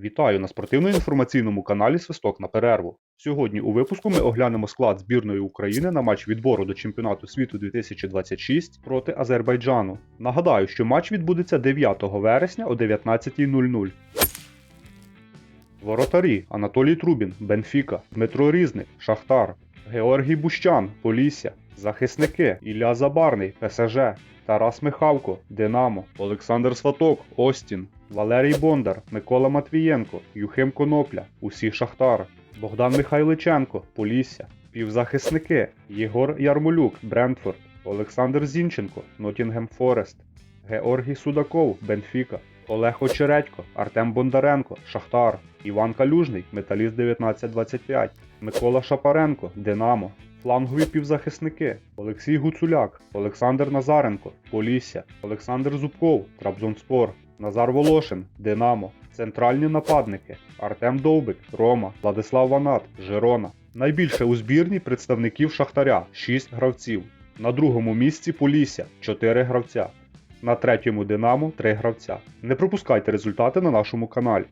Вітаю на спортивно-інформаційному каналі Свисток на перерву. Сьогодні у випуску ми оглянемо склад збірної України на матч відбору до чемпіонату світу 2026 проти Азербайджану. Нагадаю, що матч відбудеться 9 вересня о 19.00. Воротарі Анатолій Трубін, Бенфіка, Дмитро Різник, Шахтар, Георгій Бущан, Полісся, захисники Ілля Забарний, ПСЖ, Тарас Михалко, Динамо, Олександр Сваток, Остін, Валерій Бондар, Микола Матвієнко, Юхим Конопля, усі Шахтар, Богдан Михайличенко, Полісся, півзахисники Єгор Ярмолюк, Брентфорд, Олександр Зінченко, Нотінгем Форест, Георгій Судаков, Бенфіка, Олег Очередько, Артем Бондаренко, Шахтар, Іван Калюжний, Металіст 1925, Микола Шапаренко, Динамо, флангові півзахисники Олексій Гуцуляк, Олександр Назаренко, Полісся, Олександр Зубков, Трабзонспор, Назар Волошин, Динамо, центральні нападники Артем Довбик, Рома, Владислав Ванат, Жирона. Найбільше у збірні представників Шахтаря 6 гравців. На другому місці Полісся 4 гравця. На третьому Динамо 3 гравця. Не пропускайте результати на нашому каналі.